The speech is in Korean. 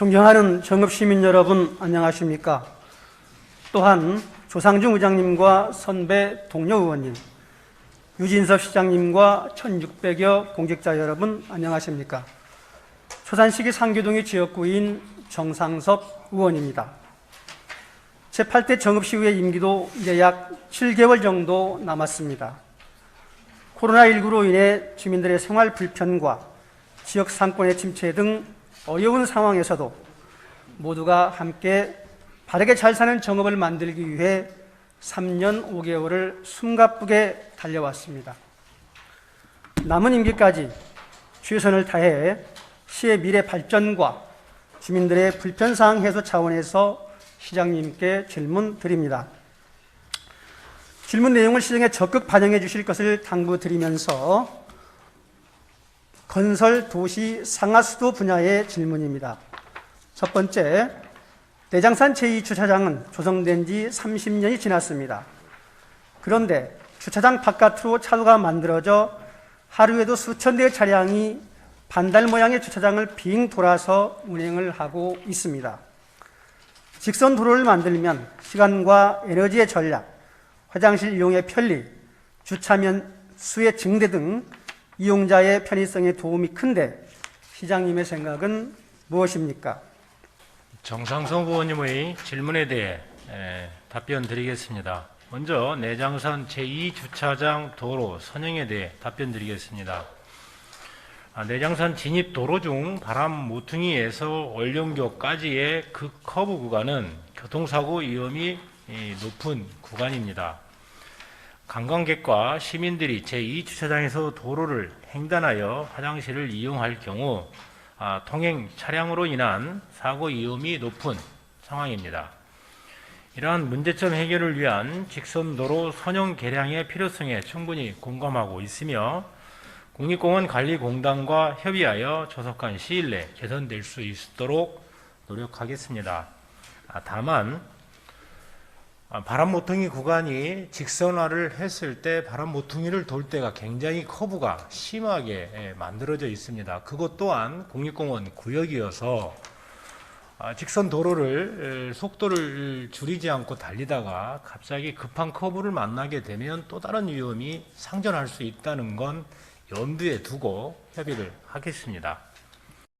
존경하는 정읍시민 여러분 안녕하십니까? 또한 조상중 의장님과 선배 동료 의원님, 유진섭 시장님과 1600여 공직자 여러분 안녕하십니까? 초산시기 상교동의 지역구인 정상섭 의원입니다. 제8대 정읍시의회 임기도 이제 약 7개월 정도 남았습니다. 코로나19로 인해 주민들의 생활 불편과 지역 상권의 침체 등 어려운 상황에서도 모두가 함께 바르게 잘 사는 정읍을 만들기 위해 3년 5개월을 숨가쁘게 달려왔습니다. 남은 임기까지 최선을 다해 시의 미래 발전과 주민들의 불편사항 해소 차원에서 시장님께 질문 드립니다. 질문 내용을 시정에 적극 반영해 주실 것을 당부드리면서 건설 도시 상하수도 분야의 질문입니다. 첫 번째, 내장산 제2주차장은 조성된 지 30년이 지났습니다. 그런데 주차장 바깥으로 차로가 만들어져 하루에도 수천 대의 차량이 반달 모양의 주차장을 빙 돌아서 운행을 하고 있습니다. 직선 도로를 만들면 시간과 에너지의 전략, 화장실 이용의 편리, 주차면 수의 증대 등 이용자의 편의성에 도움이 큰데 시장님의 생각은 무엇입니까? 정상성 의원님의 질문에 대해 에, 답변 드리겠습니다. 먼저 내장산 제2주차장 도로 선형에 대해 답변 드리겠습니다. 아, 내장산 진입 도로 중 바람 모퉁이에서 월령교까지의 그 커브 구간은 교통사고 위험이 이, 높은 구간입니다. 관광객과 시민들이 제2주차장에서 도로를 횡단하여 화장실을 이용할 경우 아, 통행 차량으로 인한 사고 위험이 높은 상황입니다. 이러한 문제점 해결을 위한 직선도로 선형 개량의 필요성에 충분히 공감하고 있으며 국립공원 관리공단과 협의하여 조속한 시일 내 개선될 수 있도록 노력하겠습니다. 아, 다만 아, 바람 모퉁이 구간이 직선화를 했을 때 바람 모퉁이를 돌 때가 굉장히 커브가 심하게 예, 만들어져 있습니다. 그것 또한 국립공원 구역이어서 아, 직선 도로를 에, 속도를 줄이지 않고 달리다가 갑자기 급한 커브를 만나게 되면 또 다른 위험이 상존할 수 있다는 건 염두에 두고 협의를 하겠습니다.